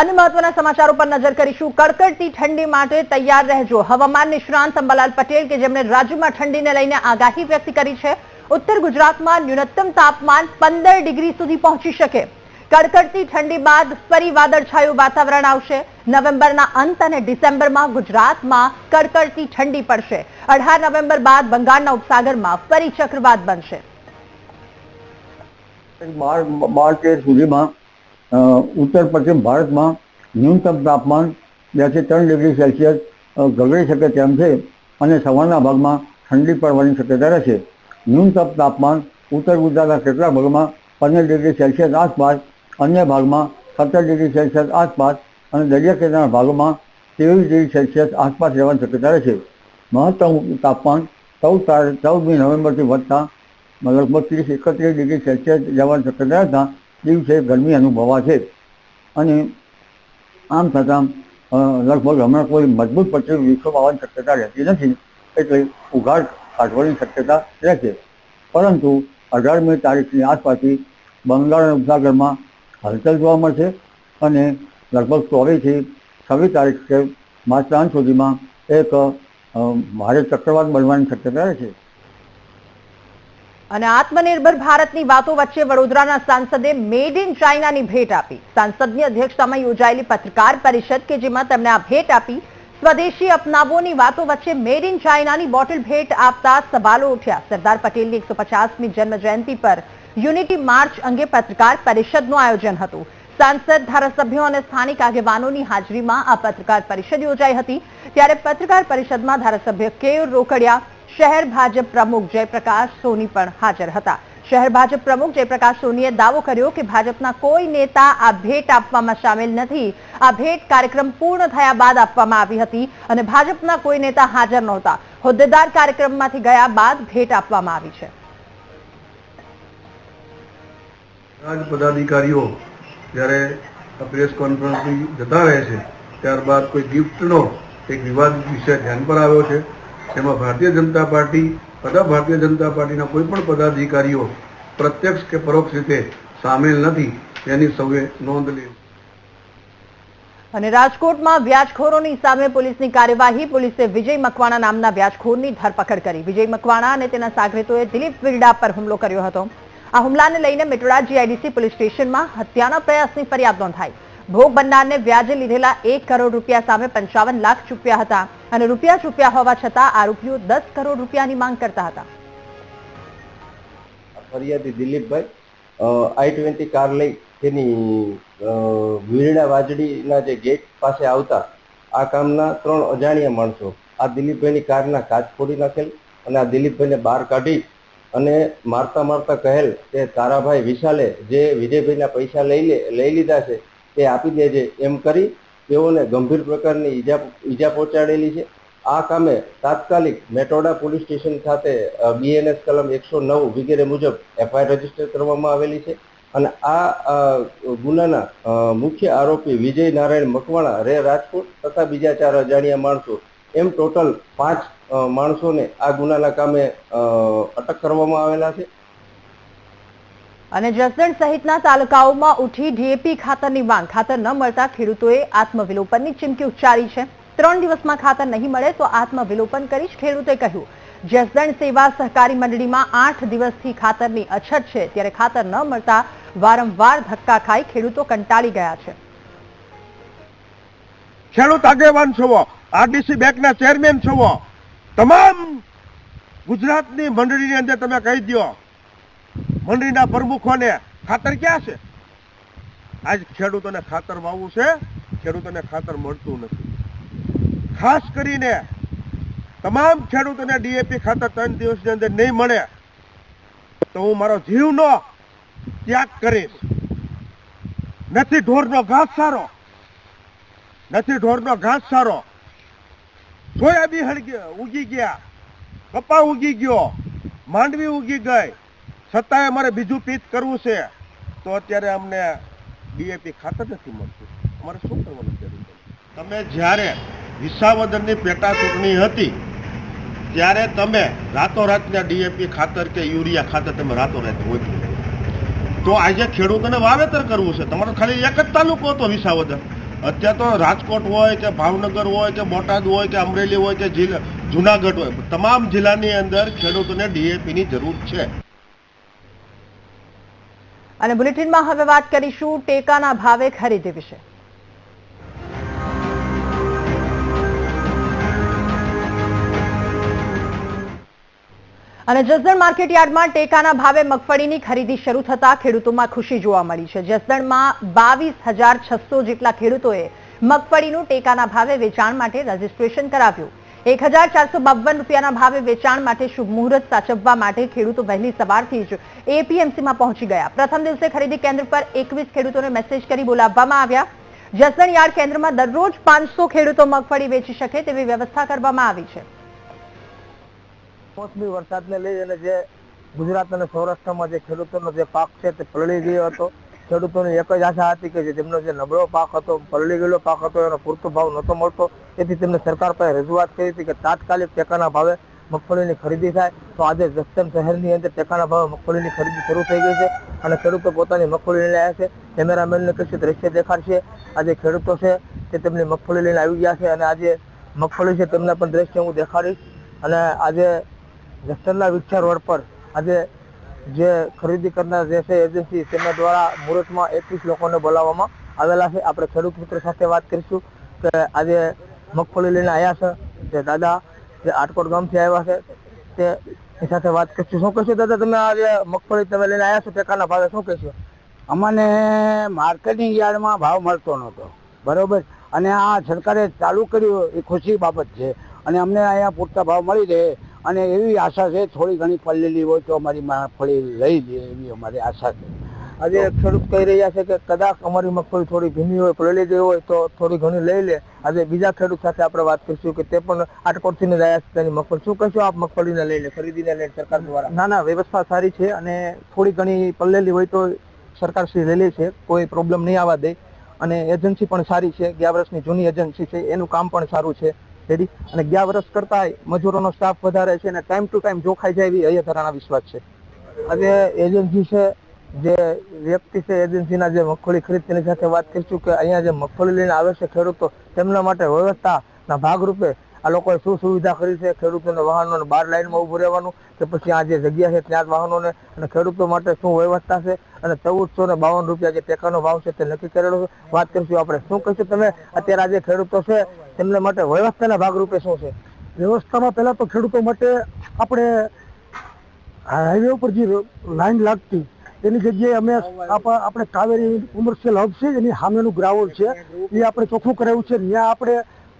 અન્ય મહત્વના સમાચારો પર નજર કરીશું. કડકડતી ઠંડી માટે તૈયાર રહેજો. હવામાન નિષ્ણાંત અંબાલાલ પટેલ કે જેમણે રાજ્યમાં ઠંડીને લઈને આગાહી વ્યક્ત કરી છે. ઉત્તર ગુજરાતમાં ન્યૂનતમ તાપમાન પંદર ડિગ્રી સુધી પહોંચી શકે. કડકડતી ઠંડી બાદ ફરી વાદળછાયું વાતાવરણ આવશે. નવેમ્બરના અંત અને ડિસેમ્બરમાં ગુજરાતમાં કડકડતી ઠંડી પડશે. અઢાર નવેમ્બર બાદ બંગાળના ઉપસાગરમાં ફરી ચક્રવાત બનશે. માર્ચ સુધીમાં ઉત્તર પશ્ચિમ ભારતમાં ન્યૂનતમ તાપમાન બેથી ત્રણ ડિગ્રી સેલ્સિયસ ગગડી શકે તેમ છે અને સવારના ભાગમાં ઠંડી પડવાની શક્યતા રહેશે ન્યૂનતમ તાપમાન ઉત્તર ગુજરાતના કેટલાક ભાગમાં પંદર ડિગ્રી સેલ્સિયસ આસપાસ, અન્ય ભાગમાં સત્તર ડિગ્રી સેલ્સિયસ આસપાસ અને દરિયા કિનારાના ભાગોમાં ત્રેવીસ ડિગ્રી સેલ્સિયસ આસપાસ રહેવાની શક્યતા રહેશે મહત્તમ તાપમાન ચૌદ તારીખ, ચૌદમી નવેમ્બરથી વધતા લગભગ ત્રીસ, એકત્રીસ ડિગ્રી સેલ્સિયસ જવાની શક્યતા હતા દિવસે ગરમી અનુભવાશે અને આમ છતાં લગભગ હમણાં કોઈ મજબૂત પશ્ચિમ વિક્ષોભ આવવાની શક્યતા રહેતી નથી, એટલે ઉઘાડ કાઢવાની શક્યતા રહેશે. પરંતુ અઢારમી તારીખની આસપાસથી બંગાળના ઉપસાગરમાં હલચલ જોવા મળશે અને લગભગ ચોવીસથી છવ્વીસ તારીખ કે માર્ચ ત્રણ સુધીમાં એક ભારે ચક્રવાત બનવાની શક્યતા રહેશે. અને આત્મનિર્ભર ભારતની વાતો વચ્ચે વડોદરાના સાંસદે મેડ ઇન ચાઇનાની ભેટ આપી. સાંસદની અધ્યક્ષતામાં યોજાયેલી પત્રકાર પરિષદ કે જેમાં તેમણે આ ભેટ આપી, સ્વદેશી અપનાવોની વાતો વચ્ચે મેડ ઇન ચાઇનાની બોટલ ભેટ આપતા સવાલો ઉઠ્યા. સરદાર પટેલની એકસો પચાસમી જન્મ જયંતિ પર યુનિટી માર્ચ અંગે પત્રકાર પરિષદનું આયોજન હતું. સાંસદ, ધારાસભ્યો અને સ્થાનિક આગેવાનોની હાજરીમાં આ પત્રકાર પરિષદ યોજાઈ હતી. ત્યારે પત્રકાર પરિષદમાં ધારાસભ્ય કેયુર રોકડિયા શહેર ભાજપ પ્રમુખ જયપ્રકાશ સોની પણ હાજર હતા. શહેર ભાજપ પ્રમુખ જયપ્રકાશ સોનીએ દાવો કર્યો કે ભાજપના કોઈ નેતા આ ભેટ આપવામાં સામેલ નથી. આ ભેટ કાર્યક્રમ પૂર્ણ થયા બાદ આપવામાં આવી હતી અને ભાજપના કોઈ નેતા હાજર નહોતા. હોદ્દેદાર કાર્યક્રમમાંથી ગયા બાદ ભેટ આપવામાં આવી છે. પદાધિકારીઓ જ્યારે પ્રેસ કોન્ફરન્સથી જતા રહે છે, ત્યારબાદ કોઈ ગિફ્ટનો એક વિવાદ વિષય ધ્યાન પર આવ્યો છે. એમાં ભારતીય જનતા પાર્ટી, બધા ભારતીય જનતા પાર્ટીના કોઈ પણ પદાધિકારીઓ પ્રત્યક્ષ કે પરોક્ષ રીતે સામેલ નથી તેની સૌએ નોંધ લે. અને રાજકોટમાં વ્યાજખોરોની સામે પોલીસની કાર્યવાહી, પોલીસે વિજય મકવાણા નામના વ્યાજખોરની ધરપકડ કરી. વિજય મકવાણા અને તેના સાગરીતોએ દિલીપ વિરડા પર હુમલો કર્યો હતો. આ હુમલાને લઈને મેટોડા જીઆઈડીસી પોલીસ સ્ટેશનમાં હત્યાના પ્રયાસની ફરિયાદ નોંધાઈ. ભોગ બનનારને વ્યાજે લીધેલા એક કરોડ રૂપિયા સામે પંચાવન લાખ ચૂકવ્યા હતા અને રૂપિયા ચૂકવ્યા હોવા છતાં આરોપીઓ દસ કરોડ રૂપિયાની માંગ કરતા હતા. ફરિયાદી દિલીપભાઈ આઈ ટ્વેન્ટી કાર લઈ તેની અ, વીરણા વાજડીના જે ગેટ પાસે આવતા આ કામના ત્રણ અજાણ્યા માણસો આ દિલીપભાઈની કારના કાચ ફોડી નાખેલ અને આ દિલીપભાઈને બહાર કાઢી અને મારતા મારતા કહેલ કે તારાભાઈ વિશાલે જે વિજયભાઈના પૈસા લઈ લે લઈ લીધા છે તે આપી દેજે એમ કરી તેઓને ગંભીર પ્રકારની ઈજા ઈજા પહોંચાડેલી છે. આ કામે તાત્કાલિક મેટોડા પોલીસ સ્ટેશન ખાતે બીએનએસ કલમ એકસો નવ વગેરે મુજબ એફઆઈઆર રજિસ્ટર કરવામાં આવેલી છે. અને આ ગુનાના મુખ્ય આરોપી વિજય નારાયણ મકવાણા, રે રાજકોટ તથા બીજા ચાર અજાણ્યા માણસો, એમ ટોટલ પાંચ માણસોને આ ગુનાના કામે અટક કરવામાં આવેલા છે. અને જસદણ સહિતના તાલુકાઓમાં ઉઠી ડીએપી ખાતરની માંગ. ખાતર ન મળતા ખેડૂતોએ આત્મવિલોપનની ચીમકી ઉચ્ચારી છે. ત્રણ દિવસમાં ખાતર નહીં મળે તો આત્મવિલોપન કરીશ ખેડૂતોએ કહ્યું. જસદણ સેવા સહકારી મંડળીમાં આઠ દિવસથી ખાતરની અછત છે. ત્યારે ખાતર ન મળતા વારંવાર ધક્કા ખાઈ ખેડૂતો કંટાળી ગયા છે. ખેડૂત આગેવાન છો આરડીસી બેંકના ચેરમેન છો તમામ ગુજરાતની મંડળીની અંદર તમે કહી દો મંડળીના પ્રમુખોને ખાતર ક્યાં છે? આજ ખેડૂતોને ખાતર વાવવું છે, ખેડૂતોને ખાતર મળતું નથી. ખાસ કરીને તમામ ખેડૂતોને ડીએપી ખાતર ત્રણ દિવસની અંદર નહીં મળે, તો હું મારો જીવનો ત્યાગ કરીશ. નથી ઢોરનો ઘાસ સારો, નથી ઢોરનો ઘાસ સારો. સોયાબી હળગી, ઉગી ગયા, કપા ઉગી ગયો, માંડવી ઉગી ગઈ છતાંય અમારે બીજું પીત કરવું છે, તો અત્યારે અમને ડીએપી ખાતર નથી મળતું. અમારે શું કરવાનું છે? તમે જ્યારે વિસાવદરની પેટા ચૂંટણી હતી, ત્યારે તમે રાતોરાતના ડીએપી ખાતર કે યુરિયા ખાતર તમે રાતોરાત ઓળખી તો આજે ખેડૂતોને વાવેતર કરવું છે. તમારો ખાલી એક જ તાલુકો હતો વિસાવદર. અત્યારે તો રાજકોટ હોય કે ભાવનગર હોય કે બોટાદ હોય કે અમરેલી હોય કે જિલ્લા જુનાગઢ હોય, તમામ જિલ્લાની અંદર ખેડૂતોને ડીએપીની જરૂર છે. અને બુલેટિનમાં હવે વાત કરીશું ટેકાના ભાવે ખરીદી વિશે. અને જસદણ માર્કેટ યાર્ડમાં ટેકાના ભાવે મગફળીની ખરીદી શરૂ થતા ખેડૂતોમાં ખુશી જોવા મળી છે. જસદણમાં બાવીસ હજાર છસો જેટલા ખેડૂતોએ મગફળીનું ટેકાના ભાવે વેચાણ માટે રજીસ્ટ્રેશન કરાવ્યું. એક હજાર ચારસો બાવન રૂપિયાના ભાવે વેચાણ માટે શુભ મુહૂર્ત સાચવવા માટે ખેડૂતો વહેલી સવારથી જ એપીએમસીમાં પહોંચી ગયા. પ્રથમ દિવસે ખરીદી કેન્દ્ર પર એકવીસ ખેડૂતોને મેસેજ કરી બોલાવવામાં આવ્યા. જસદણ યાર્ડ કેન્દ્રમાં દરરોજ પાંચસો ખેડૂતો મગફળી વેચી શકે તેવી વ્યવસ્થા કરવામાં આવી છે. મોસમી વરસાદને લઈ અને જે ગુજરાત અને સૌરાષ્ટ્રમાં જે ખેડૂતોનો જે પાક છે તે પલળી ગયો હતો. ખેડૂતોની એક જ આશા હતી કે જેમનો જે નબળો પાક હતો, પલળી ગયેલો પાક હતો, એનો પૂરતો ભાવ નહોતો મળતો. તેથી તેમને સરકાર પાસે રજૂઆત કરી હતી કે તાત્કાલિક ટેકાના ભાવે મગફળીની ખરીદી થાય. તો આજે જસદણ શહેરની અંદર ટેકાના ભાવે મગફળીની ખરીદી શરૂ થઈ ગઈ છે અને ખેડૂતો પોતાની મગફળી લઈને આવ્યા છે. કેમેરામેનને કશું દ્રશ્ય દેખાડશે? આજે ખેડૂતો છે તે તેમની મગફળી લઈને આવી ગયા છે અને આજે મગફળી છે તેમના પણ દ્રશ્ય હું દેખાડીશ. અને આજે જસદણના વિચાર રોડ પર આજે જે ખરીદી કરનાર જે છે એજન્સી તેમના દ્વારા મુહૂર્તમાં એકવીસ લોકોને બોલાવવામાં આવેલા છે. આપણે ખેડૂત મિત્ર સાથે વાત કરીશું કે આજે મગફળી લઈને આવ્યા છે. તે દાદા, જે આટકોટ ગામથી આવ્યા છે, તે એ સાથે વાત કરશું. શું કહેશો દાદા તમે આ મગફળી તમે લઈને આવ્યા છો, ટેકાના ભાવે શું કહેશો? અમને માર્કેટિંગ યાર્ડમાં ભાવ મળતો નહોતો. બરોબર? અને આ સરકારે ચાલુ કર્યું એ ખુશી બાબત છે. અને અમને અહીંયા પૂરતા ભાવ મળી રહે. અને એવી આશા છે, થોડી ઘણી પલ્લેલી હોય તો અમારી મગફળી લઈ લે એવી અમારી આશા છે. આજે ખેડૂત કહી રહ્યા છે કે કદાચ અમારી મગફળી થોડી ભીની હોય પલળી ગઈ હોય તો થોડી ઘણી લઈ લે. આજે બીજા ખેડૂત સાથે આપણે વાત કરીશું કે તે પણ આટકોટથી રહ્યા છે તેની મગફળી. શું કહેશો આપ મગફળીને લઈ લે ખરીદીને લઈને સરકાર દ્વારા? ના ના વ્યવસ્થા સારી છે અને થોડી ઘણી પલળેલી હોય તો સરકાર શ્રી લઈ લે છે કોઈ પ્રોબ્લેમ નહીં આવવા દે. અને એજન્સી પણ સારી છે ગયા વર્ષની જૂની એજન્સી છે એનું કામ પણ સારું છે. રેડી? અને ગયા વર્ષ કરતા મજૂરોનો સ્ટાફ વધારે છે અને ટાઈમ ટુ ટાઈમ જોખાઈ જાય એવી અહીંયા ધરાના વિશ્વાસ છે. આજે એજન્સી છે જે વ્યક્તિ છે એજન્સીના જે મગફળી ખરીદ સાથે વાત કરીશું કે અહીંયા જે મગફળી લઈને આવે છે ખેડૂતો, તેમના માટે વ્યવસ્થાના ભાગરૂપે આ લોકોએ શું સુવિધા કરી છે? ખેડૂતોને વાહનોને બાર લાઇનમાં ઉભું રહેવાનું કે પછી આ જે જગ્યા છે ત્યાં જ વાહનોને અને ખેડૂતો માટે શું વ્યવસ્થા છે? અને ચૌદસો ને બાવન રૂપિયા જે ટેકાનો ભાવ છે તે નક્કી કરેલો છે. વાત કરીશું આપણે શું કહીશું તમે? અત્યારે આ જે ખેડૂતો છે, તેમને માટે વ્યવસ્થાના ભાગરૂપે શું છે? વ્યવસ્થામાં પહેલા તો ખેડૂતો માટે આપણે હાઈવે ઉપર જે લાઈન લાગતી એની જગ્યાએ અમે આપણે કાવેરી કોમર્શિયલ હબ છે એની સામેનું ગ્રાઉન્ડ છે. એ આપણે ચોખ્ખું કરાવ્યું છે. ત્યાં આપણે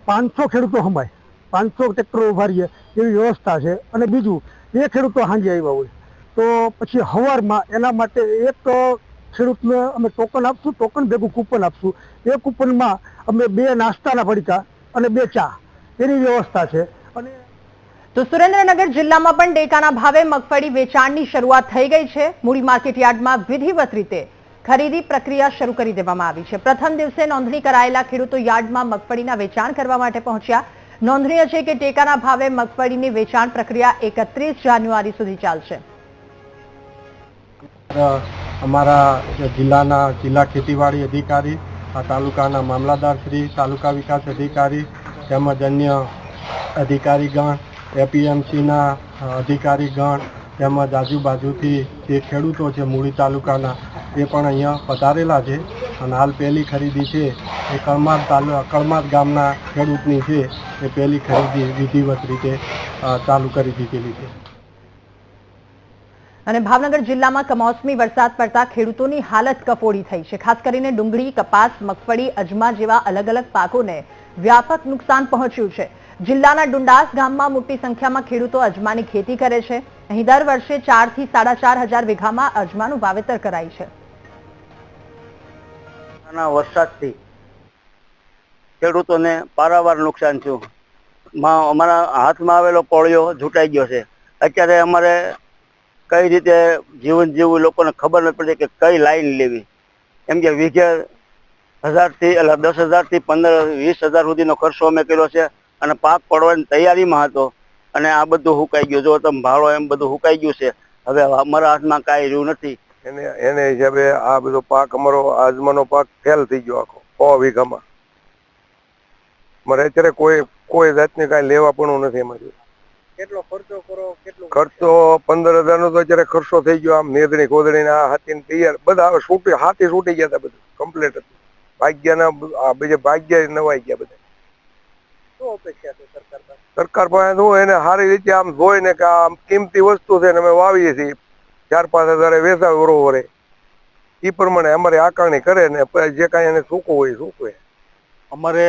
પાંચસો ખેડૂતો હમાય પાંચસો ટ્રેક્ટરો ઊભા રહીએ એવી વ્યવસ્થા છે. અને બીજું, એ ખેડૂતો હાંજી આવ્યા હોય. તો પછી હવારમાં એના માટે એક ખેડૂતને અમે ટોકન આપશું ટોકન ભેગું કૂપન આપશું. એ કૂપનમાં અમે બે નાસ્તાના પડીકા અને બે ચા. એની વ્યવસ્થા છે. તો સુરેન્દ્રનગર જિલ્લામાં પણ ટેકાના ભાવે મગફળી વેચાણની શરૂઆત થઈ ગઈ છે. મૂડી માર્કેટયાર્ડમાં વિધિવત રીતે ખરીદી પ્રક્રિયા શરૂ કરી દેવામાં આવી છે. પ્રથમ દિવસે નોંધણી કરાયેલા ખેડૂતો યાર્ડમાં મગફળીના વેચાણ કરવા માટે પહોંચ્યા. નોંધનીય છે કે ટેકાના ભાવે મગફળીની વેચાણ પ્રક્રિયા એકત્રીસ જાન્યુઆરી સુધી ચાલશે. અમારા જિલ્લાના જિલ્લા ખેતીવાડી અધિકારી તાલુકાના મામલાદાર શ્રી, તાલુકા વિકાસ અધિકારી તેમજ અન્ય અધિકારીગણ એપીએમસીના અધિકારીગણ તેમજ આજુબાજુથી જે ખેડૂતો છે મૂળી તાલુકાના, એ પણ અહીંયા પધારેલા છે. અને હાલ પહેલી ખરીદી છે, એ કળમાદ તાલુ ગામના ખેડૂતની છે, એ પહેલી ખરીદી વિધિવત રીતે ચાલુ કરી દીધેલી છે. અને ભાવનગર જિલ્લામાં કમોસમી વરસાદ પડતા ખેડૂતોની હાલત કફોડી થઈ છે. ખાસ કરીને ડુંગળી, કપાસ, મગફળી, અજમા જેવા અલગ અલગ પાકોને વ્યાપક નુકસાન પહોંચ્યું છે. જિલ્લાના ડુંડાસ ગામમાં મોટી સંખ્યામાં ખેડૂતો અજમાની ખેતી કરે છે. અહીં દર વર્ષે ચારથી સાડા ચાર હજાર વીઘામાં અજમાનું વાવેતર કરાય છે. વરસાદથી ખેડૂતોને પારાવાર નુકસાન થયું. અમારા હાથમાં આવેલો કોળિયો ઝૂંટાઈ ગયો છે. અત્યારે અમારે કઈ રીતે જીવન જીવવું લોકોને ખબર નથી પડતી કે કઈ લાઈન લેવી. એમ કે વીઘે હજારથી, એટલે દસ હજારથી પંદર, વીસ હજાર સુધીનો ખર્ચો અમે કર્યો છે. અને પાક પડવાની તૈયારીમાં હતો. અને આ બધું હુકાઈ ગયું. જો તમે ભાડો એમ બધું હુકાઈ ગયું છે. હવે અમારા હાથમાં કાંઈ રહ્યું નથી. એને એને હિસાબે આ બધો પાક અમારો આજમાનો પાક ફેલ થઈ ગયો આખો સો વીઘામાં. મારે અત્યારે કોઈ કોઈ જાતની કાંઈ લેવા પણ નથી એમાંથી કેટલો ખર્ચો કરો કેટલો ખર્ચો? પંદર હજાર નો તો અત્યારે ખર્ચો થઈ ગયો. આમ નેદણી ખોદડી આ હાથી તૈયાર. બધા હવે છૂટી હાથી છૂટી ગયા હતા બધું. કમ્પ્લીટ હતું ભાગ્યના આ બીજે ભાગ્ય નવાઈ ગયા બધા. શું અપેક્ષા છે સરકાર પાસે સરકાર પાસે શું એને સારી રીતે આમ જોઈને કે આમ કિંમતી વસ્તુ છે ને અમે વાવીએ છીએ. ચાર પાંચ હજારે વેચાય બરોબરે. એ પ્રમાણે અમારે આકારણી કરે ને જે કાંઈ એને સૂકવું હોય સૂકવે. અમારે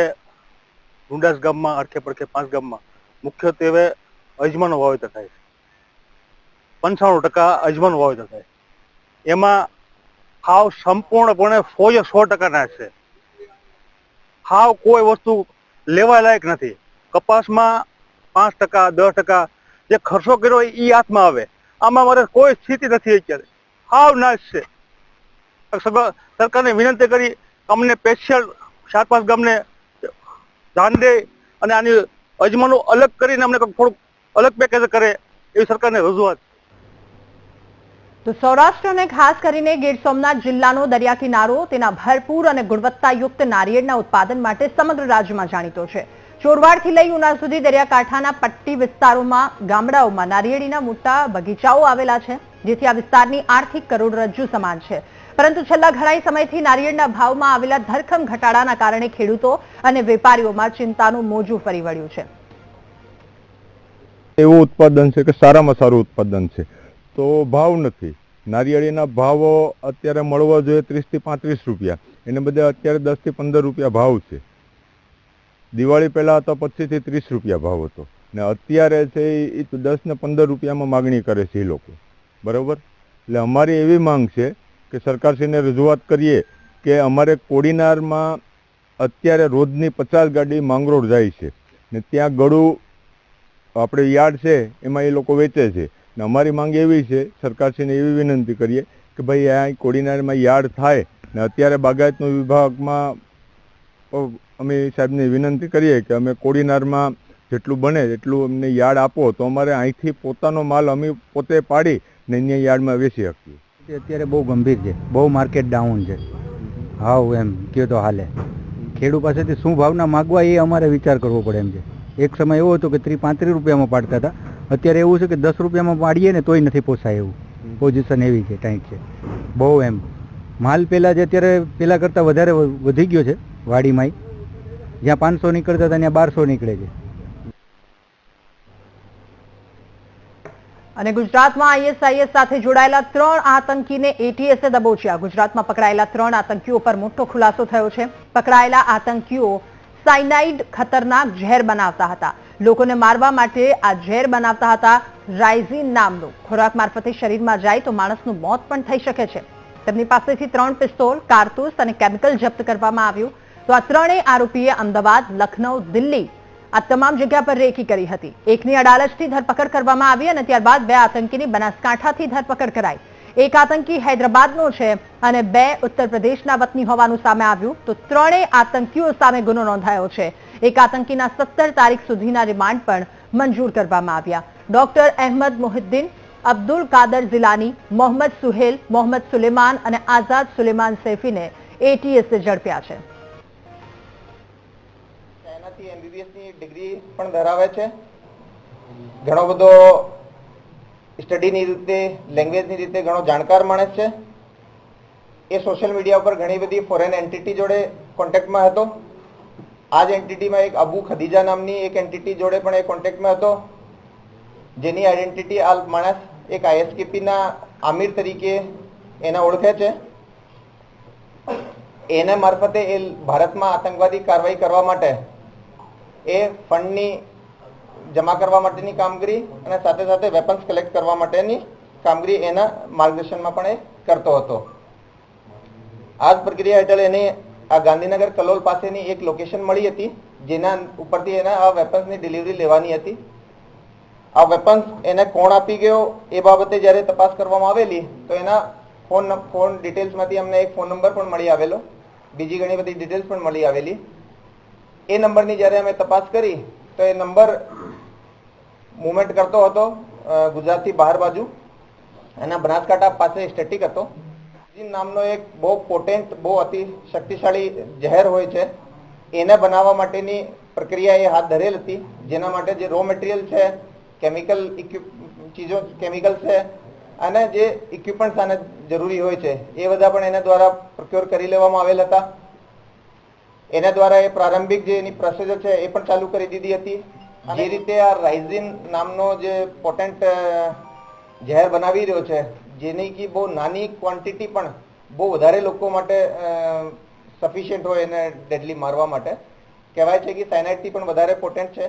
ઢુંડાસ ગામમાં અડખે પડખે પાંચ ગામમાં મુખ્યત્વે અજમાનું વાવેતર થાય છે. પંચાણું ટકા અજમાનું વાવેતર થાય એમાં હાવ સંપૂર્ણપણે સો સો ટકાના છે. હાવ કોઈ વસ્તુ લેવા લાયક નથી. કપાસમાં પાંચ ટકા, દસ ટકા જે ખર્ચો કર્યો હોય એ હાથમાં આવે. આમાં મારે કોઈ સ્થિતિ નથી અત્યારે. હાવ નાશ છે. સરકારને વિનંતી કરી, અમને સ્પેશિયલ ચાર પાંચ ગામને ધ્યાન દે અને આની અજમાનું અલગ કરીને અમને થોડુંક અલગ પેકેજ કરે એવી સરકારને રજૂઆત. તો સૌરાષ્ટ્ર અને ખાસ કરીને ગીર સોમનાથ જિલ્લાનો દરિયા કિનારો તેના ભરપૂર અને ગુણવત્તાયુક્ત નારિયેળના ઉત્પાદન માટે સમગ્ર રાજ્યમાં જાણીતો છે. ચોરવાડથી લઈ ઉના સુધી દરિયાકાંઠાના પટ્ટી વિસ્તારોમાં, ગામડાઓમાં નારિયેળીના મોટા બગીચાઓ આવેલા છે, જેથી આ વિસ્તારની આર્થિક કરોડરજ્જુ સમાન છે. પરંતુ છેલ્લા ઘણા સમયથી નારિયેળના ભાવમાં આવેલા ધરખમ ઘટાડાના કારણે ખેડૂતો અને વેપારીઓમાં ચિંતાનું મોજું ફરી વળ્યું છે. એવું ઉત્પાદન છે કે સારામાં સારું ઉત્પાદન છે? તો ભાવ નથી. નારિયેળીના ભાવો અત્યારે મળવા જોઈએ ત્રીસથી પાંત્રીસ રૂપિયા. એને બદલે અત્યારે દસથી પંદર રૂપિયા ભાવ છે. દિવાળી પહેલાં હતો પચીસથી ત્રીસ રૂપિયા ભાવ હતો. ને અત્યારે છે એ દસ ને પંદર રૂપિયામાં માગણી કરે છે એ લોકો. બરાબર? એટલે અમારી એવી માંગ છે કે સરકારશ્રીને રજૂઆત કરીએ કે અમારે કોડીનારમાં અત્યારે રોજની પચાસ ગાડી માંગરોળ જાય છે. ને ત્યાં ગળું આપણે યાર્ડ છે, એમાં એ લોકો વેચે છે. ને અમારી માંગ એવી છે, સરકારશ્રીને એવી વિનંતી કરીએ કે ભાઈ આ કોડીનારમાં યાર્ડ થાય ને અત્યારે બાગાયતનો વિભાગમાં અમે સાહેબને વિનંતી કરીએ કે અમે કોડીનારમાં જેટલું બને એટલું અમને યાર્ડ આપો, તો અમારે અહીંથી પોતાનો માલ અમે પોતે પાડી ને અહીંયા યાર્ડમાં વેચી શકીએ. અત્યારે બહુ ગંભીર છે, બહુ માર્કેટ ડાઉન છે. હાવ એમ, કયો તો હાલે. ખેડૂત પાસેથી શું ભાવના માગવા એ અમારે વિચાર કરવો પડે એમ છે. એક સમય એવો હતો કે ત્રી પાંત્રીસ રૂપિયામાં પાડતા હતા અત્યારે એવું છે કે દસ રૂપિયામાં પાડીએ ને તોય નથી પોસાય એવું. પોઝિશન એવી છે ટાઈટ છે. બહુ એમ. માલ પહેલાં જે અત્યારે પહેલાં કરતાં વધારે વધી ગયો છે વાડીમાંય. જ્યાં પાંચસો નીકળતા હતા ત્યાં બારસો નીકળે છે. અને ગુજરાતમાં આઈએસઆઈએસ સાથે જોડાયેલા ત્રણ આતંકીને એટીએસે દબોચ્યા. ગુજરાતમાં પકડાયેલા ત્રણ આતંકીઓ પર મોટો ખુલાસો થયો છે. પકડાયેલા આતંકીઓ સાયનાઇડ ખતરનાક ઝેર બનાવતા હતા. લોકોને મારવા માટે આ ઝેર બનાવતા હતા. રાઇઝિન નામનું ખોરાક મારફતે શરીરમાં જાય તો માણસનું મોત પણ થઈ શકે છે. તેમની પાસેથી ત્રણ પિસ્તોલ, કારતૂસ અને કેમિકલ જપ્ત કરવામાં આવ્યું. તો આ ત્રણેય આરોપીએ અમદાવાદ લખનૌ દિલ્હી આ તમામ જગ્યા પર રેકી કરી હતી. એકની અડાલજથી ધરપકડ કરવામાં આવી અને ત્યારબાદ બે આતંકીની બનાસકાંઠાથી ધરપકડ કરાઈ. એક આતંકી હૈદરાબાદનો છે અને બે ઉત્તર પ્રદેશના વતની હોવાનું સામે આવ્યું. તો ત્રણેય આતંકીઓ સામે ગુનો નોંધાયો છે. એક આતંકીના સત્તર તારીખ સુધીના રિમાન્ડ પણ મંજૂર કરવામાં આવ્યા. ડોક્ટર અહેમદ મોહિદ્દીન, અબ્દુલ કાદર જિલાની મોહમ્મદ સુહેલ, મોહમ્મદ સુલેમાન અને આઝાદ સુલેમાન સૈફીને એટીએસે ઝડપ્યા છે. ધરાવે છે. ઘણો બધો સ્ટડીની રીતે, લેંગ્વેજની રીતે ઘણો જાણકાર માણસ છે. એ સોશિયલ મીડિયા ઉપર ઘણી બધી ફોરેન એન્ટિટી જોડે કોન્ટેક્ટમાં હતો. આ જ એન્ટિટીમાં એક અબુ ખદીજા નામની એક એન્ટિટી જોડે પણ એ કોન્ટેક્ટમાં હતો. જેની આઈડેન્ટિટી આ માણસ એક આઈએસકેપીના આમિર તરીકે એને ઓળખે છે. એના મારફતે એ ભારતમાં આતંકવાદી કાર્યવાહી કરવા માટે એ ફંડની જમા કરવા માટેની કામગીરી અને સાથે સાથે વેપન્સ કલેક્ટ કરવા માટેની કામગીરી એના માર્ગદર્શનમાં પણ એ કરતો હતો. આ જ પ્રક્રિયા હેઠળ એને આ ગાંધીનગર કલોલ પાસેની એક લોકેશન મળી હતી, જેના ઉપરથી એના આ વેપન્સની ડિલિવરી લેવાની હતી. આ વેપન્સ એને કોણ આપી ગયો એ બાબતે જ્યારે તપાસ કરવામાં આવેલી, તો એના ફોન ફોન ડિટેલ્સમાંથી અમને એક ફોન નંબર પણ મળી આવેલો. બીજી ઘણી બધી ડિટેલ્સ પણ મળી આવેલી. એ નંબરની જ્યારે અમે તપાસ કરી, તો એ નંબર મુવમેન્ટ કરતો હતો ગુજરાતથી બહાર બાજુ. એના બનાસકાંઠા પાસે સ્ટેટિક હતો. નામનો એક બહુ પોટેન્ટ બહુ અતિ શક્તિશાળી ઝેર હોય છે. એને બનાવવા માટેની પ્રક્રિયા એ હાથ ધરેલ હતી. જેના માટે જે રો મટીરિયલ છે કેમિકલ ચીજો કેમિકલ છે અને જે ઇક્વિપમેન્ટ્સ આને જરૂરી હોય છે એ બધા પણ એના દ્વારા પ્રોક્યોર કરી લેવામાં આવેલ હતા. એના દ્વારા એ પ્રારંભિક જે એની પ્રોસેજર છે એ પણ ચાલુ કરી દીધી હતી. જે રીતે આ રાઇઝિન નામનો જે પોટેન્ટ ઝેર બનાવી રહ્યો છે જેની કે બહુ નાની ક્વોન્ટિટી પણ બહુ વધારે લોકો માટે સફિશિયન્ટ હોય એને ડેડલી મારવા માટે. કહેવાય છે કે સાયનાઇડથી પણ વધારે પોટેન્ટ છે.